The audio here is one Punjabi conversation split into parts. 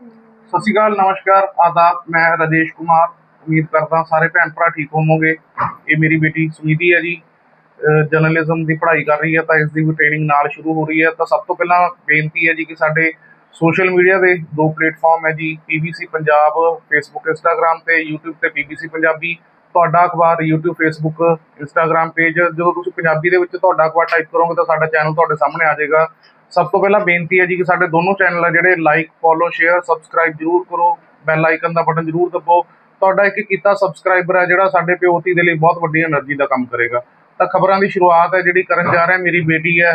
ਸਤਿ ਸ਼੍ਰੀ ਅਕਾਲ, ਨਮਸਕਾਰ, ਆਦਾਬ, ਮੈਂ ਰਾਜੇਸ਼ ਕੁਮਾਰ। ਉਮੀਦ ਕਰਦਾ ਸਾਰੇ ਭੈਣ ਭਰਾ ਠੀਕ ਹੋਵੋਗੇ। ਇਹ ਮੇਰੀ ਬੇਟੀ ਸੁਨੀਤੀ ਹੈ ਜੀ। ਜਰਨਲਿਜ਼ਮ ਦੀ ਪੜ੍ਹਾਈ ਕਰ ਰਹੀ ਹੈ ਤਾਂ ਇਸ ਦੀ ਵੀ ਟ੍ਰੇਨਿੰਗ ਨਾਲ ਸ਼ੁਰੂ ਹੋ ਰਹੀ ਹੈ। ਤਾਂ ਸਭ ਤੋਂ ਪਹਿਲਾਂ ਬੇਨਤੀ ਹੈ ਜੀ ਕਿ ਸਾਡੇ ਸੋਸ਼ਲ ਮੀਡੀਆ ਦੇ ਦੋ ਪਲੇਟਫਾਰਮ ਹੈ ਜੀ। ਪੀਬੀਸੀ ਪੰਜਾਬ ਫੇਸਬੁੱਕ ਇੰਸਟਾਗ੍ਰam ਤੇ YouTube ਤੇ ਪੀਬੀਸੀ ਪੰਜਾਬੀ। ਤੁਹਾਡਾ ਅਖਬਾਰ, YouTube, Facebook, Instagram ਪੇਜ ਜਦੋਂ ਤੁਸੀਂ ਪੰਜਾਬੀ ਦੇ ਵਿੱਚ ਤੁਹਾਡਾ ਅਖਬਾਰ ਟਾਈਪ ਕਰੋਗੇ ਤਾਂ ਸਾਡਾ ਚੈਨਲ ਤੁਹਾਡੇ ਸਾਹਮਣੇ ਆ ਜਾਏਗਾ। ਸਭ ਤੋਂ ਪਹਿਲਾਂ ਬੇਨਤੀ ਹੈ ਜੀ ਕਿ ਸਾਡੇ ਦੋਨੋਂ ਚੈਨਲ ਆ ਜਿਹੜੇ ਲਾਈਕ ਫੋਲੋ ਸ਼ੇਅਰ ਸਬਸਕ੍ਰਾਈਬ ਜ਼ਰੂਰ ਕਰੋ। ਬੈਲ ਆਈਕਨ ਦਾ ਬਟਨ ਜ਼ਰੂਰ ਦਬੋ। ਤੁਹਾਡਾ ਇੱਕ ਕੀਤਾ ਸਬਸਕ੍ਰਾਈਬਰ ਹੈ ਜਿਹੜਾ ਸਾਡੇ ਪਿਓਤੀ ਦੇ ਲਈ ਬਹੁਤ ਵੱਡੀ એનર્ਜੀ ਦਾ ਕੰਮ ਕਰੇਗਾ। ਤਾਂ ਖਬਰਾਂ ਦੀ ਸ਼ੁਰੂਆਤ ਹੈ ਜਿਹੜੀ ਕਰਨ ਜਾ ਰਹੇ, ਮੇਰੀ ਬੇਟੀ ਹੈ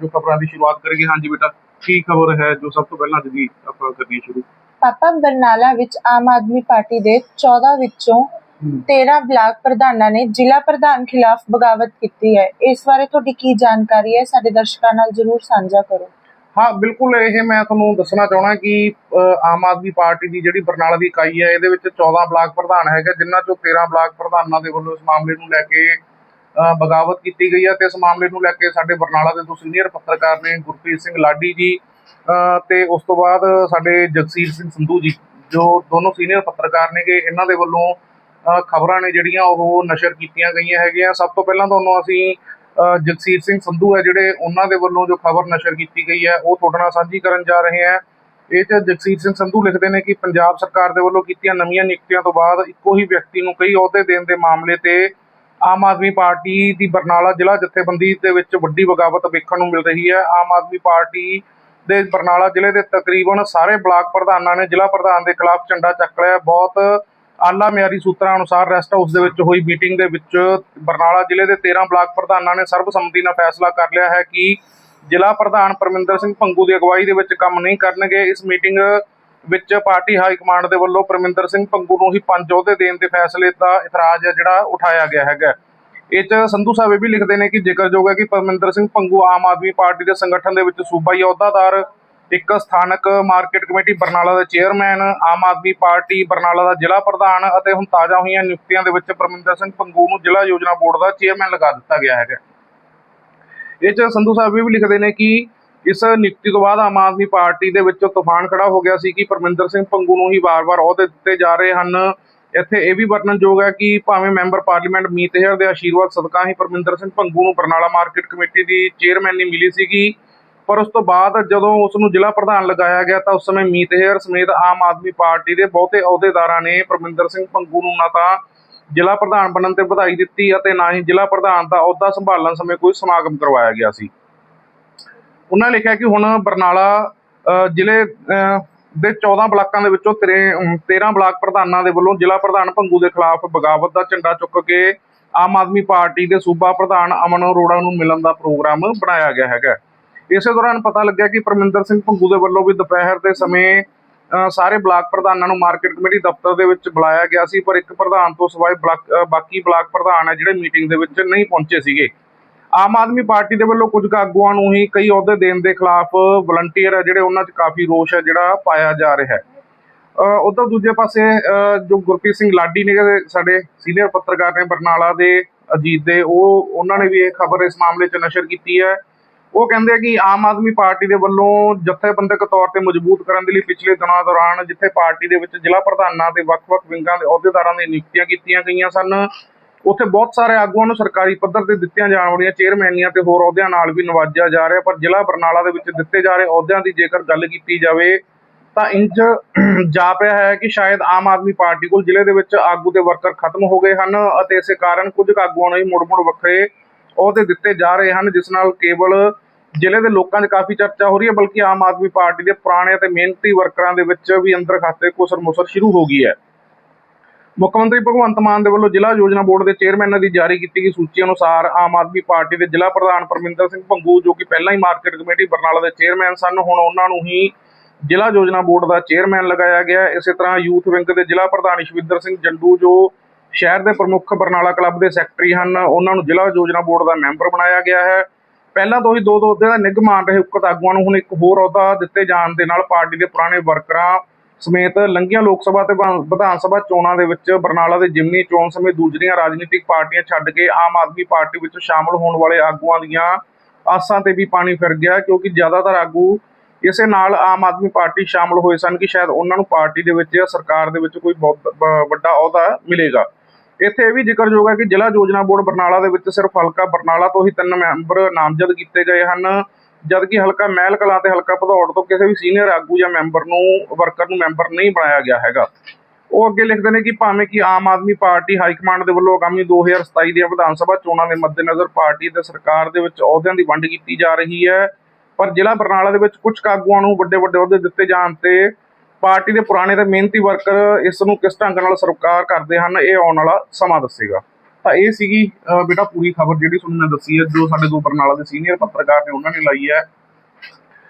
ਜੋ ਖਬਰਾਂ ਦੀ ਸ਼ੁਰੂਆਤ ਕਰੇਗੀ। ਹਾਂਜੀ ਬੇਟਾ, ਕੀ ਖਬਰ ਹੈ ਜੋ ਸਭ ਤੋਂ ਪਹਿਲਾਂ ਅੱਜ ਆਪਾਂ ਕਰਨੀ ਸ਼ੁਰੂ? ਪਾਪਾ ਬਰਨਾਲਾ ਵਿੱਚ ਆਮ ਆਦਮੀ ਪਾਰਟੀ ਦੇ 14 ਵਿੱਚੋਂ 13 ਬਲਾਕ ਪ੍ਰਧਾਨਾਂ ਨੇ ਜ਼ਿਲ੍ਹਾ ਪ੍ਰਧਾਨ ਖਿਲਾਫ ਬਗਾਵਤ ਕੀਤੀ ਹੈ। ਇਸ ਬਾਰੇ ਤੁਹਾਡੀ ਕੀ ਜਾਣਕਾਰੀ ਹੈ? ਸਾਡੇ ਦਰਸ਼ਕਾਂ ਨਾਲ ਜਰੂਰ ਸਾਂਝਾ ਕਰੋ। ਹਾਂ ਬਿਲਕੁਲ ਇਹ ਮੈਂ ਤੁਹਾਨੂੰ ਦੱਸਣਾ ਚਾਹਣਾ ਕਿ ਆਮ ਆਦਮੀ ਪਾਰਟੀ ਦੀ ਜਿਹੜੀ ਬਰਨਾਲਾ ਦੀ ਇਕਾਈ ਹੈ ਇਹਦੇ ਵਿੱਚ 14 ਬਲਾਕ ਪ੍ਰਧਾਨ ਹੈਗੇ ਜਿਨ੍ਹਾਂ ਚੋਂ 13 ਬਲਾਕ ਪ੍ਰਧਾਨਾਂ ਦੇ ਵੱਲੋਂ ਇਸ ਮਾਮਲੇ ਨੂੰ ਲੈ ਕੇ ਬਗਾਵਤ ਕੀਤੀ ਗਈ ਹੈ ਤੇ ਇਸ ਮਾਮਲੇ ਨੂੰ ਲੈ ਕੇ ਸਾਡੇ ਬਰਨਾਲਾ ਦੇ ਦੋ ਸੀਨੀਅਰ ਪੱਤਰਕਾਰ ਨੇ ਗੁਰਪ੍ਰੀਤ ਸਿੰਘ ਲਾਡੀ ਜੀ ਤੇ ਉਸ ਤੋਂ ਬਾਅਦ ਸਾਡੇ ਜਗਸੀਰ ਸਿੰਘ ਸੰਧੂ ਜੀ ਜੋ ਦੋਨੋਂ ਸੀਨੀਅਰ ਪੱਤਰਕਾਰ ਨੇਗੇ ਇਹਨਾਂ ਦੇ ਵੱਲੋਂ ਖਬਰਾਂ ਨੇ ਜਿਹੜੀਆਂ ਉਹ ਨਸ਼ਰ ਕੀਤੀਆਂ ਗਈਆਂ ਹੈਗੀਆਂ। ਸਭ ਤੋਂ ਪਹਿਲਾਂ ਤੁਹਾਨੂੰ ਅਸੀਂ ਜਗਸੀਰ ਸਿੰਘ ਸੰਧੂ ਹੈ ਜਿਹੜੇ ਉਹਨਾਂ ਦੇ ਵੱਲੋਂ ਜੋ ਖਬਰ ਨਸ਼ਰ ਕੀਤੀ ਗਈ ਹੈ, ਉਹ ਤੁਹਾਡੇ ਨਾਲ ਸਾਂਝੀ ਕਰਨ ਜਾ ਰਹੇ ਹਾਂ। ਇਹ ਚ ਜਗਸੀਰ ਸਿੰਘ ਸੰਧੂ ਲਿਖਦੇ ਨੇ ਕਿ ਪੰਜਾਬ ਸਰਕਾਰ ਦੇ ਵੱਲੋਂ ਕੀਤੀਆਂ ਨਵੀਆਂ ਨਿਯੁਕਤੀਆਂ ਤੋਂ ਬਾਅਦ ਇੱਕੋ ਹੀ ਵਿਅਕਤੀ ਨੂੰ ਕਈ ਅਹੁਦੇ ਦੇਣ ਦੇ ਮਾਮਲੇ ਤੇ ਆਮ ਆਦਮੀ ਪਾਰਟੀ ਦੀ ਬਰਨਾਲਾ ਜ਼ਿਲ੍ਹਾ ਜਥੇਬੰਦੀ ਦੇ ਵਿੱਚ ਵੱਡੀ ਬਗਾਵਤ ਵੇਖਣ ਨੂੰ ਮਿਲ ਰਹੀ ਹੈ। ਆਮ ਆਦਮੀ ਪਾਰਟੀ ਦੇ ਬਰਨਾਲਾ ਜ਼ਿਲ੍ਹੇ ਦੇ ਤਕਰੀਬਨ ਸਾਰੇ ਬਲਾਕ ਪ੍ਰਧਾਨਾਂ ਨੇ ਜ਼ਿਲ੍ਹਾ ਪ੍ਰਧਾਨ ਦੇ ਖਿਲਾਫ ਝੰਡਾ ਚੱਕ ਲਿਆ। ਬਹੁਤ ਆਲਾ ਮਿਆਰੀ ਸੂਤਰਾਂ ਅਨੁਸਾਰ ਰੈਸਟ ਹਾਊਸ ਦੇ ਵਿੱਚ ਹੋਈ ਮੀਟਿੰਗ ਦੇ ਵਿੱਚ ਬਰਨਾਲਾ ਜ਼ਿਲ੍ਹੇ ਦੇ 13 ਬਲਾਕ ਪ੍ਰਧਾਨਾਂ ਨੇ ਸਰਬਸੰਮਤੀ ਨਾਲ ਫੈਸਲਾ ਕਰ ਲਿਆ ਹੈ ਕਿ ਜ਼ਿਲ੍ਹਾ ਪ੍ਰਧਾਨ ਪਰਮਿੰਦਰ ਸਿੰਘ ਪੰਗੂ ਦੀ ਅਗਵਾਈ ਦੇ ਵਿੱਚ ਕੰਮ ਨਹੀਂ ਕਰਨਗੇ। ਇਸ ਮੀਟਿੰਗ ਵਿੱਚ ਪਾਰਟੀ ਹਾਈ ਕਮਾਂਡ ਦੇ ਵੱਲੋਂ ਪਰਮਿੰਦਰ ਸਿੰਘ ਪੰਗੂ ਨੂੰ ਹੀ ਪੰਜ ਅਹੁਦੇ ਦੇਣ ਦੇ ਫੈਸਲੇ ਦਾ ਇਤਰਾਜ਼ ਹੈ, ਜਿਹੜਾ ਉਠਾਇਆ ਗਿਆ ਹੈਗਾ। ਇਹ ਚ ਸੰਧੂ ਸਾਹਿਬ ਇਹ ਵੀ ਲਿਖਦੇ ਨੇ ਕਿ ਜ਼ਿਕਰਯੋਗ ਹੈ ਕਿ ਪਰਮਿੰਦਰ ਸਿੰਘ ਪੰਗੂ ਆਮ ਆਦਮੀ ਪਾਰਟੀ ਦੇ ਸੰਗਠਨ ਦੇ ਵਿੱਚ ਸੂਬਾਈ ਅਹੁਦਾਦਾਰ ਇੱਕ ਸਥਾਨਕ ਮਾਰਕੀਟ ਕਮੇਟੀ ਬਰਨਾਲਾ ਦੇ ਚੇਅਰਮੈਨ, ਆਮ ਆਦਮੀ ਪਾਰਟੀ ਬਰਨਾਲਾ ਦਾ ਜ਼ਿਲ੍ਹਾ ਪ੍ਰਧਾਨ ਅਤੇ ਹੁਣ ਤਾਜ਼ਾ ਹੋਈਆਂ ਨਿਯੁਕਤੀਆਂ ਦੇ ਵਿੱਚ ਪਰਮਿੰਦਰ ਸਿੰਘ ਪੰਗੂ ਨੂੰ ਜ਼ਿਲ੍ਹਾ ਯੋਜਨਾ ਬੋਰਡ ਦਾ ਚੇਅਰਮੈਨ ਲਗਾ ਦਿੱਤਾ ਗਿਆ ਹੈਗਾ। ਇਹ ਚ ਸੰਧੂ ਸਾਹਿਬ ਇਹ ਵੀ ਲਿਖਦੇ ਨੇ ਕਿ ਇਸ ਨਿਯੁਕਤੀ ਤੋਂ ਬਾਅਦ ਆਮ ਆਦਮੀ ਪਾਰਟੀ ਦੇ ਵਿੱਚ ਤੂਫਾਨ ਖੜਾ ਹੋ ਗਿਆ ਸੀ ਕਿ ਪਰਮਿੰਦਰ ਸਿੰਘ ਪੰਗੂ ਨੂੰ ਹੀ ਵਾਰ-ਵਾਰ ਅਹੁਦੇ ਦਿੱਤੇ ਜਾ ਰਹੇ ਹਨ। ਇੱਥੇ ਇਹ ਵੀ ਵਰਣਨਯੋਗ ਹੈ ਕਿ ਭਾਵੇਂ ਮੈਂਬਰ ਪਾਰਲੀਮੈਂਟ ਮੀਤ ਹੇਅਰ ਦੇ ਆਸ਼ੀਰਵਾਦ ਸਦਕਾ ਹੀ ਪਰਮਿੰਦਰ ਸਿੰਘ ਪੰਗੂ ਨੂੰ ਬਰਨਾਲਾ ਮਾਰਕੀਟ ਕਮੇਟੀ ਦੀ ਚੇਅਰਮੈਨ ਚੇਅਰਮੈਨੀ ਮਿਲੀ ਸੀਗੀ ਪਰ ਉਸ ਤੋਂ ਬਾਅਦ ਜਦੋਂ ਉਸ ਨੂੰ ਜ਼ਿਲ੍ਹਾ ਪ੍ਰਧਾਨ ਲਗਾਇਆ ਗਿਆ ਤਾਂ ਉਸ ਸਮੇਂ ਮੀਤ ਹੇਅਰ ਸਮੇਤ ਆਮ ਆਦਮੀ ਪਾਰਟੀ ਦੇ ਬਹੁਤੇ ਅਹੁਦੇਦਾਰਾਂ ਨੇ ਪਰਮਿੰਦਰ ਸਿੰਘ ਪੰਗੂ ਨੂੰ ਨਾ ਤਾਂ ਜ਼ਿਲ੍ਹਾ ਪ੍ਰਧਾਨ ਬਣਨ ਤੇ ਵਧਾਈ ਦਿੱਤੀ ਅਤੇ ਨਾ ਹੀ ਜ਼ਿਲ੍ਹਾ ਪ੍ਰਧਾਨ ਦਾ ਅਹੁਦਾ ਸੰਭਾਲਣ ਸਮੇਂ ਕੋਈ ਸਮਾਗਮ ਕਰਵਾਇਆ ਗਿਆ ਸੀ। ਉਹਨਾਂ ਲਿਖਿਆ ਕਿ ਹੁਣ ਬਰਨਾਲਾ ਅ, ਜ਼ਿਲ੍ਹੇ ਅ, ਦੇ 14 ਬਲਾਕਾਂ ਦੇ ਵਿੱਚੋਂ 13 ਬਲਾਕ ਪ੍ਰਧਾਨਾਂ ਦੇ ਵੱਲੋਂ ਜ਼ਿਲ੍ਹਾ ਪ੍ਰਧਾਨ ਭੰਗੂ ਦੇ ਖਿਲਾਫ ਬਗਾਵਤ ਦਾ ਝੰਡਾ ਚੁੱਕ ਕੇ ਆਮ ਆਦਮੀ ਪਾਰਟੀ ਦੇ ਸੂਬਾ ਪ੍ਰਧਾਨ ਅਮਨ ਅਰੋੜਾ ਨੂੰ ਮਿਲਣ ਦਾ ਪ੍ਰੋਗਰਾਮ ਬਣਾਇਆ ਗਿਆ ਹੈਗਾ। ਇਸੇ ਦੌਰਾਨ ਪਤਾ ਲੱਗਿਆ ਕਿ ਪਰਮਿੰਦਰ ਸਿੰਘ ਭੰਗੂ ਦੇ ਵੱਲੋਂ ਵੀ ਦੁਪਹਿਰ ਦੇ ਸਮੇਂ ਸਾਰੇ ਬਲਾਕ ਪ੍ਰਧਾਨਾਂ ਨੂੰ ਮਾਰਕੀਟ ਕਮੇਟੀ ਦਫ਼ਤਰ ਦੇ ਵਿੱਚ ਬੁਲਾਇਆ ਗਿਆ ਸੀ, ਪਰ ਇੱਕ ਪ੍ਰਧਾਨ ਤੋਂ ਸਿਵਾਏ ਬਲਾਕ ਬਾਕੀ ਬਲਾਕ ਪ੍ਰਧਾਨ ਹੈ ਜਿਹੜੇ ਮੀਟਿੰਗ ਦੇ ਵਿੱਚ ਨਹੀਂ ਪਹੁੰਚੇ ਸੀਗੇ। ਆਮ ਆਦਮੀ ਪਾਰਟੀ ਦੇ ਵੱਲੋਂ ਕੁਝ ਕੁ ਆਗੂਆਂ ਨੂੰ ਹੀ ਕਈ ਅਹੁਦੇ ਦੇਣ ਦੇ ਖਿਲਾਫ ਵਲੰਟੀਅਰ ਹੈ ਜਿਹੜੇ ਉਹਨਾਂ 'ਚ ਕਾਫੀ ਰੋਸ਼ ਹੈ ਜਿਹੜਾ ਪਾਇਆ ਜਾ ਰਿਹਾ ਹੈ। ਉਧਰ ਦੂਜੇ ਪਾਸੇ ਜੋ ਗੁਰਪ੍ਰੀਤ ਸਿੰਘ ਲਾਡੀ ਨੇ ਸਾਡੇ ਸੀਨੀਅਰ ਪੱਤਰਕਾਰ ਨੇ ਬਰਨਾਲਾ ਦੇ ਅਜੀਤ ਦੇ, ਉਹ, ਉਹਨਾਂ ਨੇ ਵੀ ਇਹ ਖਬਰ ਇਸ ਮਾਮਲੇ 'ਚ ਨਸ਼ਰ ਕੀਤੀ ਹੈ। ਉਹ ਕਹਿੰਦੇ ਕਿ ਆਮ ਆਦਮੀ ਪਾਰਟੀ ਦੇ ਵੱਲੋਂ ਜਥੇਬੰਦਕ ਤੌਰ ਤੇ ਮਜ਼ਬੂਤ ਕਰਨ ਦੇ ਲਈ ਪਿਛਲੇ ਦਿਨਾਂ ਦੌਰਾਨ ਜਿੱਥੇ ਪਾਰਟੀ ਦੇ ਵਿੱਚ ਜ਼ਿਲ੍ਹਾ ਪ੍ਰਧਾਨਾਂ ਤੇ ਵੱਖ-ਵੱਖ ਵਿੰਗਾਂ ਦੇ ਅਹੁਦੇਦਾਰਾਂ ਦੀਆਂ ਨਿਯੁਕਤੀਆਂ ਕੀਤੀਆਂ ਗਈਆਂ ਸਨ, ਉੱਥੇ ਬਹੁਤ ਸਾਰੇ ਆਗੂਆਂ ਨੂੰ ਸਰਕਾਰੀ ਪੱਧਰ ਤੇ ਦਿੱਤੀਆਂ ਜਾਣ ਵਾਲੀਆਂ ਚੇਅਰਮੈਨੀਆਂ ਤੇ ਹੋਰ ਅਹੁਦਿਆਂ ਨਾਲ ਵੀ ਨਵਾਜਿਆ ਜਾ ਰਿਹਾ, ਪਰ ਜ਼ਿਲ੍ਹਾ ਬਰਨਾਲਾ ਦੇ ਵਿੱਚ ਦਿੱਤੇ ਜਾ ਰਹੇ ਅਹੁਦਿਆਂ ਦੀ ਜੇਕਰ ਗੱਲ ਕੀਤੀ ਜਾਵੇ ਤਾਂ ਇੰਜ ਜਾਪਿਆ ਹੈ ਕਿ ਸ਼ਾਇਦ ਆਮ ਆਦਮੀ ਪਾਰਟੀ ਕੋਲ ਜ਼ਿਲ੍ਹੇ ਦੇ ਵਿੱਚ ਆਗੂ ਦੇ ਵਰਕਰ ਖਤਮ ਹੋ ਗਏ ਹਨ ਅਤੇ ਇਸੇ ਕਾਰਨ ਕੁਝ ਆਗੂਆਂ ਨੂੰ ਹੀ ਮੁੜ-ਮੁੜ ਵੱਖਰੇ ਅਹੁਦੇ ਦਿੱਤੇ ਜਾ ਰਹੇ ਹਨ, ਜਿਸ ਨਾਲ ਕੇਵਲ ਜ਼ਿਲ੍ਹੇ ਦੇ ਲੋਕਾਂ 'ਚ ਕਾਫੀ ਚਰਚਾ ਹੋ ਰਹੀ ਹੈ, ਬਲਕਿ ਆਮ ਆਦਮੀ ਪਾਰਟੀ ਦੇ ਪੁਰਾਣੇ ਅਤੇ ਮਿਹਨਤੀ ਵਰਕਰਾਂ ਦੇ ਵਿੱਚ ਵੀ ਅੰਦਰ ਖਾਤੇ ਕੁਸਰ ਮੁਸਰ ਸ਼ੁਰੂ ਹੋ ਗਈ ਹੈ। ਮੁੱਖ ਮੰਤਰੀ ਭਗਵੰਤ ਮਾਨ ਦੇ ਵੱਲੋਂ ਜ਼ਿਲ੍ਹਾ ਯੋਜਨਾ ਬੋਰਡ ਦੇ ਚੇਅਰਮੈਨਾਂ ਦੀ ਜਾਰੀ ਕੀਤੀ ਗਈ ਸੂਚੀ ਅਨੁਸਾਰ ਆਮ ਆਦਮੀ ਪਾਰਟੀ ਦੇ ਜ਼ਿਲ੍ਹਾ ਪ੍ਰਧਾਨ ਪਰਮਿੰਦਰ ਸਿੰਘ ਭੰਗੂ, ਜੋ ਕਿ ਪਹਿਲਾਂ ਹੀ ਮਾਰਕੀਟ ਕਮੇਟੀ ਬਰਨਾਲਾ ਦੇ ਚੇਅਰਮੈਨ ਸਨ, ਹੁਣ ਉਹਨਾਂ ਨੂੰ ਹੀ ਜ਼ਿਲ੍ਹਾ ਯੋਜਨਾ ਬੋਰਡ ਦਾ ਚੇਅਰਮੈਨ ਲਗਾਇਆ ਗਿਆ ਇਸੇ ਤਰ੍ਹਾਂ ਯੂਥ ਵਿੰਗ ਦੇ ਜ਼ਿਲ੍ਹਾ ਪ੍ਰਧਾਨ ਇਸ਼ਵਿੰਦਰ ਸਿੰਘ ਜੰਡੂ, ਜੋ ਸ਼ਹਿਰ ਦੇ ਪ੍ਰਮੁੱਖ ਬਰਨਾਲਾ ਕਲੱਬ ਦੇ ਸੈਕਟਰੀ ਹਨ, ਉਹਨਾਂ ਨੂੰ ਜ਼ਿਲ੍ਹਾ ਯੋਜਨਾ ਬੋਰਡ ਦਾ ਮੈਂਬਰ ਬਣਾਇਆ ਗਿਆ ਹੈ। ਪਹਿਲਾਂ ਤੋਂ ਹੀ ਦੋ ਦੋ ਅਹੁਦੇ ਦਾ ਨਿੱਘ ਮਾਣ ਰਹੇ ਉਕਤ ਆਗੂਆਂ ਨੂੰ, ਹੁਣ ਇੱਕ ਹੋਰ ਅਹੁਦਾ ਦਿੱਤੇ ਜਾਣ ਦੇ ਨਾਲ ਪਾਰਟੀ ਦੇ ਪੁਰਾਣੇ ਵਰਕਰਾਂ ਸਮੇਤ ਲੰਘੀਆਂ ਲੋਕ ਸਭਾ ਤੇ ਵਿਧਾਨ ਸਭਾ ਚੋਣਾਂ ਦੇ ਵਿੱਚ ਬਰਨਾਲਾ ਦੇ ਜਿਮਨੀ ਚੋਣ ਸਮੇਤ ਦੂਜਰੀਆਂ ਰਾਜਨੀਤਿਕ ਪਾਰਟੀਆਂ ਛੱਡ ਕੇ ਆਮ ਆਦਮੀ ਪਾਰਟੀ ਵਿੱਚ ਸ਼ਾਮਲ ਹੋਣ ਵਾਲੇ ਆਗੂਆਂ ਦੀਆਂ ਆਸਾਂ ਤੇ ਵੀ ਪਾਣੀ ਫਿਰ ਗਿਆ, ਕਿਉਂਕਿ ਜ਼ਿਆਦਾਤਰ ਆਗੂ ਇਸੇ ਨਾਲ ਆਮ ਆਦਮੀ ਪਾਰਟੀ ਸ਼ਾਮਲ ਹੋਏ ਸਨ ਕਿ ਸ਼ਾਇਦ ਉਹਨਾਂ ਨੂੰ ਪਾਰਟੀ ਦੇ ਵਿੱਚ ਜਾਂ ਸਰਕਾਰ ਦੇ ਵਿੱਚ ਕੋਈ ਬਹੁਤ ਵੱਡਾ ਅਹੁਦਾ ਮਿਲੇਗਾ। ਇੱਥੇ ਇਹ ਵੀ ਜ਼ਿਕਰਯੋਗ ਹੈ ਕਿ ਜ਼ਿਲ੍ਹਾ ਯੋਜਨਾ ਬੋਰਡ ਬਰਨਾਲਾ ਦੇ ਵਿੱਚ ਸਿਰਫ ਹਲਕਾ ਬਰਨਾਲਾ ਤੋਂ ਹੀ ਤਿੰਨ ਮੈਂਬਰ ਨਾਮਜ਼ਦ ਕੀਤੇ ਗਏ ਹਨ, ਜਦਕਿ ਹਲਕਾ ਮਹਿਲ ਕਲਾਂ ਤੇ ਹਲਕਾ ਭਦੌੜ ਤੋਂ ਕਿਸੇ ਵੀ ਸੀਨੀਅਰ ਆਗੂ ਜਾਂ ਮੈਂਬਰ ਨੂੰ, ਵਰਕਰ ਨੂੰ ਮੈਂਬਰ ਨਹੀਂ ਬਣਾਇਆ ਗਿਆ ਹੈਗਾ। ਉਹ ਅੱਗੇ ਲਿਖਦੇ ਨੇ ਕਿ ਭਾਵੇਂ ਕਿ Aam Aadmi party high command ਦੇ ਵੱਲੋਂ ਆਗਾਮੀ 2027 ਦੀਆਂ ਵਿਧਾਨ ਸਭਾ ਚੋਣਾਂ ਦੇ ਮੱਦੇਨਜ਼ਰ ਪਾਰਟੀ ਤੇ ਸਰਕਾਰ ਦੇ ਵਿੱਚ ਅਹੁਦਿਆਂ ਦੀ ਵੰਡ ਕੀਤੀ ਜਾ ਰਹੀ ਹੈ, ਪਰ ਜ਼ਿਲ੍ਹਾ ਬਰਨਾਲਾ ਦੇ ਵਿੱਚ ਕੁਝ ਆਗੂਆਂ ਨੂੰ ਵੱਡੇ ਵੱਡੇ ਅਹੁਦੇ ਦਿੱਤੇ ਜਾਣ ਤੇ ਪਾਰਟੀ ਦੇ ਪੁਰਾਣੇ ਤੇ ਮਿਹਨਤੀ ਵਰਕਰ ਇਸ ਨੂੰ ਕਿਸ ਢੰਗ ਨਾਲ ਸਰਕਾਰ ਕਰਦੇ ਹਨ, ਇਹ ਆਉਣ ਵਾਲਾ ਸਮਾਂ ਦੱਸੇਗਾ। ਤਾਂ ਇਹ ਸੀਗੀ ਬੇਟਾ ਪੂਰੀ ਖਬਰ ਜਿਹੜੀ ਤੁਹਾਨੂੰ ਮੈਂ ਦੱਸੀ ਹੈ, ਜੋ ਸਾਡੇ ਦੋ ਬਰਨਾਲਾ ਦੇ ਸੀਨੀਅਰ ਪੱਤਰਕਾਰ ਨੇ ਉਹਨਾਂ ਨੇ ਲਾਈ ਹੈ।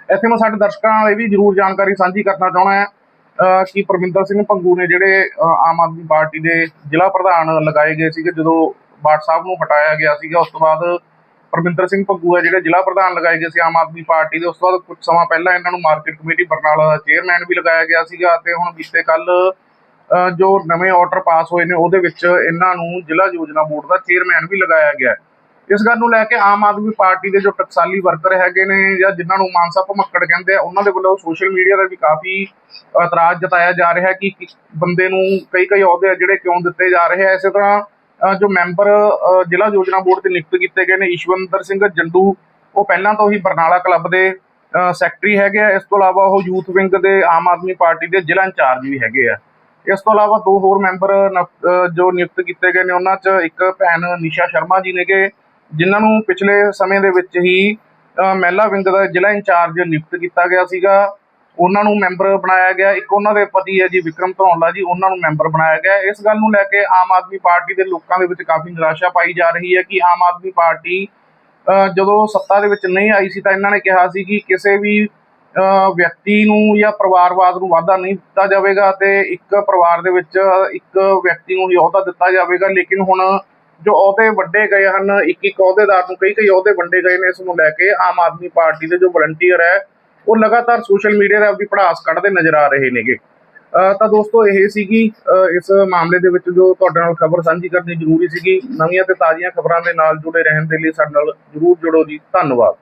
ਇੱਥੇ ਮੈਂ ਸਾਡੇ ਦਰਸ਼ਕਾਂ ਨਾਲ ਇਹ ਵੀ ਜ਼ਰੂਰ ਜਾਣਕਾਰੀ ਸਾਂਝੀ ਕਰਨਾ ਚਾਹਣਾ ਹੈ ਕਿ ਪਰਮਿੰਦਰ ਸਿੰਘ ਪੰਗੂ ਨੇ ਜਿਹੜੇ ਆਮ ਆਦਮੀ ਪਾਰਟੀ ਦੇ ਜ਼ਿਲ੍ਹਾ ਪ੍ਰਧਾਨ ਲਗਾਏ ਗਏ ਸੀਗੇ, ਜਦੋਂ ਬਾਟ ਸਾਹਿਬ ਨੂੰ ਹਟਾਇਆ ਗਿਆ ਸੀਗਾ, ਉਸ ਤੋਂ ਬਾਅਦ ਪਰਮਿੰਦਰ ਸਿੰਘ ਭੱਗੂ ਹੈ, ਜਿਹੜੇ ਜ਼ਿਲ੍ਹਾ ਪ੍ਰਧਾਨ ਲਗਾਏ ਗਏ ਸੀ ਆਮ ਆਦਮੀ ਪਾਰਟੀ ਦੇ, ਉਸ ਤੋਂ ਬਾਅਦ ਕੁਝ ਸਮਾਂ ਪਹਿਲਾਂ ਇਹਨਾਂ ਨੂੰ ਮਾਰਕੀਟ ਕਮੇਟੀ ਬਰਨਾਲਾ ਦਾ ਚੇਅਰਮੈਨ ਵੀ ਲਗਾਇਆ ਗਿਆ ਸੀਗਾ ਤੇ ਹੁਣ ਬੀਤੇ ਕੱਲ ਜੋ ਨਵੇਂ ਆਰਡਰ ਪਾਸ ਹੋਏ ਨੇ, ਉਹਦੇ ਵਿੱਚ ਇਹਨਾਂ ਨੂੰ ਜ਼ਿਲ੍ਹਾ ਯੋਜਨਾ ਬੋਰਡ ਦਾ ਚੇਅਰਮੈਨ ਵੀ ਲਗਾਇਆ ਗਿਆ ਇਸ ਗੱਲ ਨੂੰ ਲੈ ਕੇ ਆਮ ਆਦਮੀ ਪਾਰਟੀ ਦੇ ਜੋ ਟਕਸਾਲੀ ਵਰਕਰ ਹੈਗੇ ਨੇ ਜਾਂ ਜਿਨ੍ਹਾਂ ਨੂੰ ਮਾਨਸਾ ਭਮੱਕੜ ਕਹਿੰਦੇ ਆ, ਉਹਨਾਂ ਦੇ ਵੱਲੋਂ ਸੋਸ਼ਲ ਮੀਡੀਆ ਤੇ ਵੀ ਕਾਫੀ ਇਤਰਾਜ਼ ਜਤਾਇਆ ਜਾ ਰਿਹਾ ਕਿ ਬੰਦੇ ਨੂੰ ਕਈ ਕਈ ਅਹੁਦੇ ਜਿਹੜੇ ਕਿਉਂ ਦਿੱਤੇ ਜਾ ਰਹੇ ਆ। ਇਸੇ ਤਰ੍ਹਾਂ ਜੋ ਮੈਂਬਰ ਜ਼ਿਲ੍ਹਾ ਯੋਜਨਾ ਬੋਰਡ ਤੇ ਨਿਯੁਕਤ ਕੀਤੇ ਗਏ ਨੇ ਈਸ਼ਵੰਦਰ ਸਿੰਘ ਜੰਡੂ, ਉਹ ਪਹਿਲਾਂ ਤੋਂ ਹੀ ਬਰਨਾਲਾ ਕਲੱਬ ਦੇ ਸੈਕਟਰੀ ਹੈਗੇ ਆ। ਇਸ ਤੋਂ ਇਲਾਵਾ ਉਹ ਯੂਥ ਵਿੰਗ ਦੇ ਆਮ ਆਦਮੀ ਪਾਰਟੀ ਦੇ ਜ਼ਿਲ੍ਹਾ ਇੰਚਾਰਜ ਵੀ ਹੈਗੇ ਆ। ਇਸ ਤੋਂ ਇਲਾਵਾ ਦੋ ਹੋਰ ਮੈਂਬਰ, ਨ- ਜੋ ਨਿਯੁਕਤ ਕੀਤੇ ਗਏ ਨੇ, ਉਹਨਾਂ 'ਚ ਇੱਕ ਭੈਣ ਨਿਸ਼ਾ ਸ਼ਰਮਾ ਜੀ ਨੇਗੇ, ਜਿਨ੍ਹਾਂ ਨੂੰ ਪਿਛਲੇ ਸਮੇਂ ਦੇ ਵਿੱਚ ਹੀ ਮਹਿਲਾ ਵਿੰਗ ਦਾ ਜ਼ਿਲ੍ਹਾ ਇੰਚਾਰਜ ਨਿਯੁਕਤ ਕੀਤਾ ਗਿਆ ਸੀਗਾ। ਉਹਨਾਂ ਨੂੰ ਮੈਂਬਰ ਬਣਾਇਆ ਗਿਆ। ਇੱਕ ਉਹਨਾਂ ਦੇ ਪਤੀ ਹੈ ਜੀ, ਵਿਕਰਮ ਧੌਲਾ ਜੀ, ਉਹਨਾਂ ਨੂੰ ਮੈਂਬਰ ਬਣਾਇਆ ਗਿਆ। ਇਸ ਗੱਲ ਨੂੰ ਲੈ ਕੇ ਆਮ ਆਦਮੀ ਪਾਰਟੀ ਦੇ ਲੋਕਾਂ ਦੇ ਵਿੱਚ ਕਾਫੀ ਨਿਰਾਸ਼ਾ ਪਾਈ ਜਾ ਰਹੀ ਹੈ ਕਿ ਆਮ ਆਦਮੀ ਪਾਰਟੀ ਜਦੋਂ ਸੱਤਾ ਦੇ ਵਿੱਚ ਨਹੀਂ ਆਈ ਸੀ ਤਾਂ ਇਹਨਾਂ ਨੇ ਕਿਹਾ ਸੀ ਕਿ ਕਿਸੇ ਵੀ ਵਿਅਕਤੀ ਨੂੰ ਜਾਂ ਪਰਿਵਾਰਵਾਦ ਨੂੰ ਵਾਧਾ ਨਹੀਂ ਦਿੱਤਾ ਜਾਵੇਗਾ ਤੇ ਇੱਕ ਪਰਿਵਾਰ ਦੇ ਵਿੱਚ ਇੱਕ ਵਿਅਕਤੀ ਨੂੰ ਹੀ ਅਹੁਦਾ ਦਿੱਤਾ ਜਾਵੇਗਾ। ਲੇਕਿਨ ਹੁਣ ਜੋ ਅਹੁਦੇ ਵੱਡੇ ਗਏ ਹਨ ਇੱਕ ਇੱਕ ਅਹੁਦੇਦਾਰ ਨੂੰ ਕਈ ਕਈ ਅਹੁਦੇ ਵੰਡੇ ਗਏ ਨੇ, ਇਸ ਨੂੰ ਲੈ ਕੇ ਆਮ ਆਦਮੀ ਪਾਰਟੀ ਦੇ ਜੋ ਵਲੰਟੀਅਰ ਹੈ ਉਹ ਲਗਾਤਾਰ ਸੋਸ਼ਲ ਮੀਡੀਆ ਤੇ ਆਪਣੀ ਪੜਾਸ ਕੱਢਦੇ ਨਜ਼ਰ ਆ ਰਹੇ ਨੇਗੇ। ਤਾਂ ਦੋਸਤੋ ਇਹ ਸੀਗੀ ਇਸ ਮਾਮਲੇ ਦੇ ਵਿੱਚ ਜੋ ਤੁਹਾਡੇ ਨਾਲ ਖਬਰ ਸਾਂਝੀ ਕਰਨੀ ਜ਼ਰੂਰੀ ਸੀਗੀ, ਨਵੀਆਂ ਤੇ ਤਾਜ਼ੀਆਂ ਖਬਰਾਂ ਦੇ ਨਾਲ ਜੁੜੇ ਰਹਿਣ ਦੇ ਲਈ ਸਾਡੇ ਨਾਲ ਜਰੂਰ ਜੁੜੋ ਜੀ। ਧੰਨਵਾਦ।